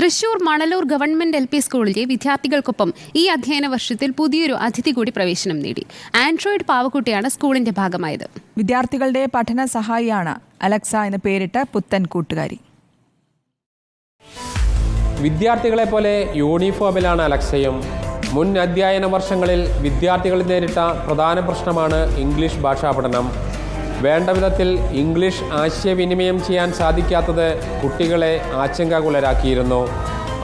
Thrissur Manalur government L P സ്കൂളിലെ വിദ്യാർത്ഥികൾക്കൊപ്പം ഈ അധ്യയന വർഷത്തിൽ പുതിയൊരു അതിഥി കൂടി പ്രവേശനം നേടി. ആൻഡ്രോയിഡ് പാവക്കുട്ടിയാണ് സ്കൂളിന്റെ ഭാഗമായത്. വിദ്യാർത്ഥികളുടെ പഠന സഹായിയാണ് അലക്സ എന്ന് പേരിട്ട പുത്തൻ കൂട്ടുകാരി. വിദ്യാർത്ഥികളെ പോലെ യൂണിഫോമിലാണ് അലക്സയും. മുൻ അധ്യയന വർഷങ്ങളിൽ വിദ്യാർത്ഥികൾ നേരിട്ട പ്രധാന പ്രശ്നമാണ് ഇംഗ്ലീഷ് ഭാഷാ പഠനം. വേണ്ട വിധത്തിൽ ഇംഗ്ലീഷ് ആശയവിനിമയം ചെയ്യാൻ സാധിക്കാത്തത് കുട്ടികളെ ആശങ്കാകുലരാക്കിയിരുന്നു.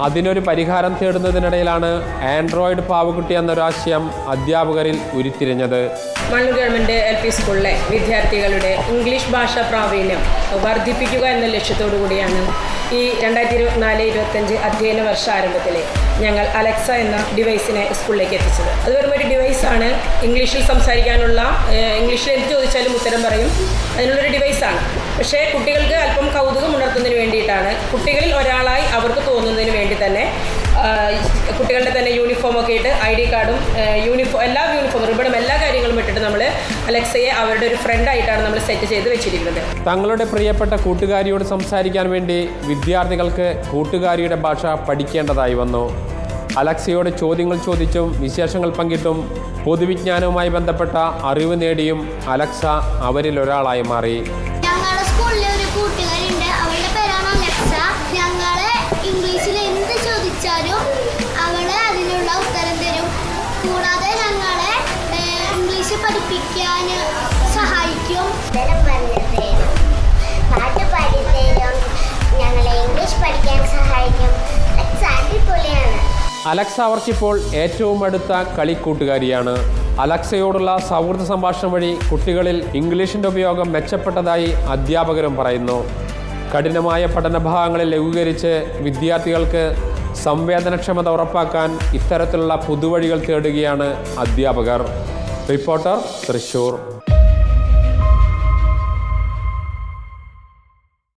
അതിനൊരു പരിഹാരം തേടുന്നതിനിടയിലാണ് ആൻഡ്രോയിഡ് പാവക്കുട്ടി എന്നൊരാശയം അധ്യാപകരിൽ ഉരുത്തിരിഞ്ഞത്. മണ്ണു ഗവൺമെന്റ് എൽ പി സ്കൂളിലെ വിദ്യാർത്ഥികളുടെ ഇംഗ്ലീഷ് ഭാഷാ പ്രാവീണ്യം വർദ്ധിപ്പിക്കുക എന്ന ലക്ഷ്യത്തോടു കൂടിയാണ് ഈ രണ്ടായിരത്തി ഇരുപത്തിനാല് ഇരുപത്തഞ്ച് അധ്യയന വർഷ ഞങ്ങൾ അലക്സ എന്ന ഡിവൈസിനെ സ്കൂളിലേക്ക് എത്തിച്ചത്. അത് വെറും ഒരു ഡിവൈസാണ് ഇംഗ്ലീഷിൽ സംസാരിക്കാനുള്ള ഇംഗ്ലീഷിൽ എന്ത് ചോദിച്ചാലും ഉത്തരം പറയും. അതിനുള്ളൊരു ഡിവൈസാണ് പക്ഷേ കുട്ടികൾക്ക് അല്പം കൗതുകം ഉണർത്തുന്നതിന് വേണ്ടിയിട്ടാണ്. കുട്ടികളിൽ ഒരാളായി അവർക്ക് തോന്നുന്നതിന് വേണ്ടി തന്നെ കുട്ടികളുടെ തന്നെ യൂണിഫോം ഒക്കെ ഇട്ട് ഐ ഡി കാർഡും യൂണിഫോം എല്ലാ യൂണിഫോം റിബണും എല്ലാ കാര്യങ്ങളും ഇട്ടിട്ട് നമ്മൾ അലക്സയെ അവരുടെ ഒരു ഫ്രണ്ടായിട്ടാണ് നമ്മൾ സെറ്റ് ചെയ്ത് വെച്ചിരിക്കുന്നത്. തങ്ങളുടെ പ്രിയപ്പെട്ട കൂട്ടുകാരിയോട് സംസാരിക്കാൻ വേണ്ടി വിദ്യാർത്ഥികൾക്ക് കൂട്ടുകാരിയുടെ ഭാഷ പഠിക്കേണ്ടതായി വന്നു. അലക്സയോട് ചോദ്യങ്ങൾ ചോദിച്ചും വിശേഷങ്ങൾ പങ്കിട്ടും പൊതുവിജ്ഞാനവുമായി ബന്ധപ്പെട്ട അറിവ് നേടിയും അലക്സ അവരിൽ ഒരാളായി മാറി. ഇംഗ്ലീഷ് പഠിപ്പിക്കാൻ സഹായിക്കും പാട്ട് ഞങ്ങളെ ഇംഗ്ലീഷ് പഠിക്കാൻ സഹായിക്കും. അലക്സ അവർക്കിപ്പോൾ ഏറ്റവും അടുത്ത കളിക്കൂട്ടുകാരിയാണ്. അലക്സയോടുള്ള സൗഹൃദ സംഭാഷണം വഴി കുട്ടികളിൽ ഇംഗ്ലീഷിന്റെ ഉപയോഗം മെച്ചപ്പെട്ടതായി അധ്യാപകരും പറയുന്നു. കഠിനമായ പഠനഭാഗങ്ങളെ ലഘൂകരിച്ച് വിദ്യാർത്ഥികൾക്ക് സംവേദനക്ഷമത ഉറപ്പാക്കാൻ ഇത്തരത്തിലുള്ള പുതുവഴികൾ തേടുകയാണ് അധ്യാപകർ. റിപ്പോർട്ടർ തൃശൂർ